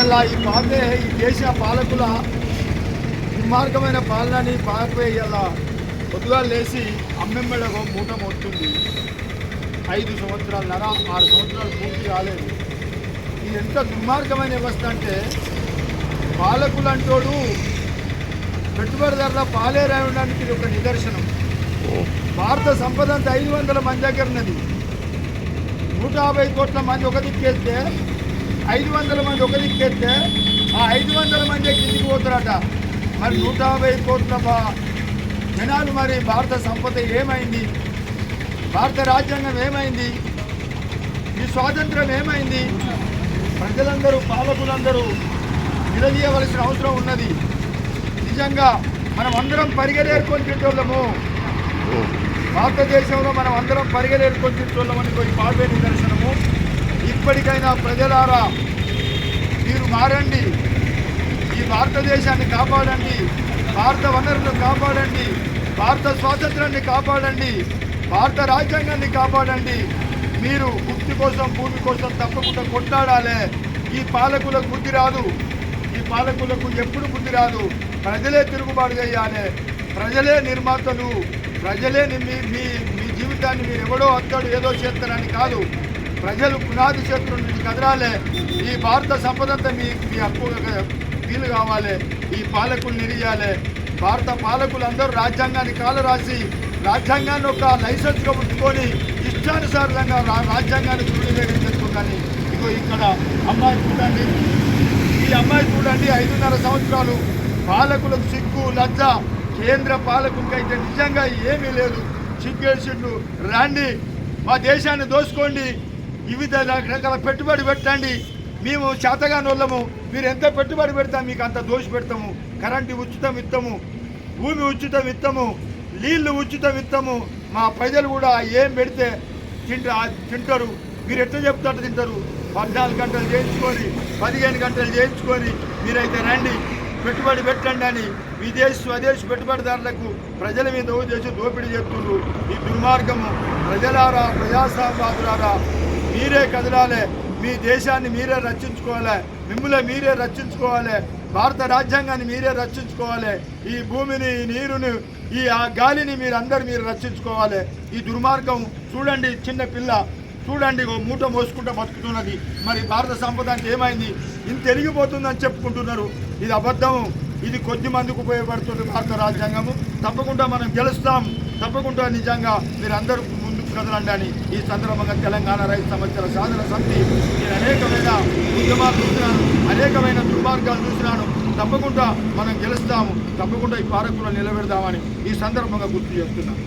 ఇలా ఈ పాపే ఈ దేశ పాలకుల దుర్మార్గమైన పాలనని పాపే ఇలా పొద్దుగా లేచి అమ్మెమ్మడకు మూట మొత్తుంది. ఐదు సంవత్సరాల నర ఆరు సంవత్సరాలు పూర్తి కాలేదు. ఇది ఎంత దుర్మార్గమైన వ్యవస్థ అంటే పాలకులు అంటోడు పెట్టుబడిదారుల పాలే రాయడానికి ఇది ఒక నిదర్శనం. భారత సంపద అంతా ఐదు వందల మంది దగ్గర ఉన్నది. నూట యాభై కోట్ల మంది ఒక దిక్కేస్తే ఐదు వందల మంది ఒక దిక్కేస్తే ఆ ఐదు వందల మంది కిందికి పోతారట. మరి నూట యాభై కోట్ల జనాలు మరి భారత సంపద ఏమైంది? భారత రాజ్యాంగం ఏమైంది? ఈ స్వాతంత్రం ఏమైంది? ప్రజలందరూ పాలకులందరూ నిలదీయవలసిన అవసరం ఉన్నది. నిజంగా మనం అందరం పరిగెలేరుకొని తింటోళ్ళము భారతదేశంలో మనం అందరం పరిగెలేరుకొని తింటోళ్ళమని ఈ నిదర్శనము. ఇప్పటికైనా ప్రజలారా మీరు మారండి. ఈ భారతదేశాన్ని కాపాడండి. భారత వనరులను కాపాడండి. భారత స్వాతంత్రాన్ని కాపాడండి. భారత రాజ్యాంగాన్ని కాపాడండి. మీరు ముక్తి కోసం భూమి కోసం తప్పకుండా కొట్లాడాలి. ఈ పాలకులకు బుద్ధి రాదు. ఈ పాలకులకు ఎప్పుడు బుద్ధి రాదు? ప్రజలే తిరుగుబాటు చేయాలి. ప్రజలే నిర్మాతలు. ప్రజలే ని- మీ మీ మీ జీవితాన్ని మీరు ఎవడో అత్తడు ఏదో చేస్తారని కాదు. ప్రజలు పునాది చేతుల నుంచి కదరాలే ఈ భారత సంపదంతా మీ మీ హక్కు వీలు కావాలి. ఈ పాలకులు నిలియాలి. భారత పాలకులు అందరూ రాజ్యాంగాన్ని కాలు రాసి రాజ్యాంగాన్ని ఒక లైసెన్స్గా పుట్టుకొని ఇష్టానుసారంగా రా రాజ్యాంగాన్ని దుర్వినియోగం చేసుకోగాని ఇగో ఇక్కడ అమ్మాయి చూడండి. ఈ అమ్మాయి చూడండి ఐదున్నర సంవత్సరాలు పాలకులకు సిగ్గు లజ్జ. కేంద్ర పాలకులకైతే నిజంగా ఏమీ లేదు. సిగ్గేసిండు. రాండి మా దేశాన్ని దోసుకోండి వివిధ రకరకాల పెట్టుబడి పెట్టండి. మేము చేతగానోళ్ళము. మీరు ఎంత పెట్టుబడి పెడతాం మీకు అంత దోషి పెడతాము. కరెంటు ఉచితం ఇస్తాము భూమి ఉచితం ఇస్తాము నీళ్ళు ఉచితం ఇస్తాము మా ప్రజలు కూడా ఏం పెడితే తింటా తింటారు. మీరు ఎట్లా చెప్తారు తింటారు? పద్నాలుగు గంటలు చేయించుకొని పదిహేను గంటలు చేయించుకొని మీరైతే రండి. పెట్టుబడి పెట్టండి అని విదేశీ స్వదేశీ పెట్టుబడిదారులకు ప్రజల మీద చేసి దోపిడీ చేస్తుండ్రు. ఈ దుర్మార్గము. ప్రజలారా ప్రజాస్వామ్యవాదులారా మీరే కదలాలి. మీ దేశాన్ని మీరే రక్షించుకోవాలి. మిమ్మల్ని మీరే రక్షించుకోవాలి. భారత రాజ్యాంగాన్ని మీరే రక్షించుకోవాలి. ఈ భూమిని ఈ నీరుని ఈ ఆ గాలిని మీరు అందరు మీరు రక్షించుకోవాలి. ఈ దుర్మార్గం చూడండి చిన్న పిల్ల. చూడండి ఓ మూట మోసుకుంటూ బతుకుతున్నది. మరి భారత సంపద ఏమైంది? ఇంత తెలిగిపోతుందని చెప్పుకుంటున్నారు. ఇది అబద్ధము ఇది కొద్ది మందికి ఉపయోగపడుతుంది భారత రాజ్యాంగము. తప్పకుండా మనం గెలుస్తాం. తప్పకుండా నిజంగా మీరు అందరూ కదలండి అని ఈ సందర్భంగా తెలంగాణ రైతు సమస్యల సాధన సమితి నేను అనేకమైన ఉద్యమాలు చూసినాను అనేకమైన దుర్మార్గాలు చూసినాను. తప్పకుండా మనం గెలుస్తాము తప్పకుండా ఈ పాలకులను నిలబెడదామని ఈ సందర్భంగా గుర్తు చేస్తున్నాను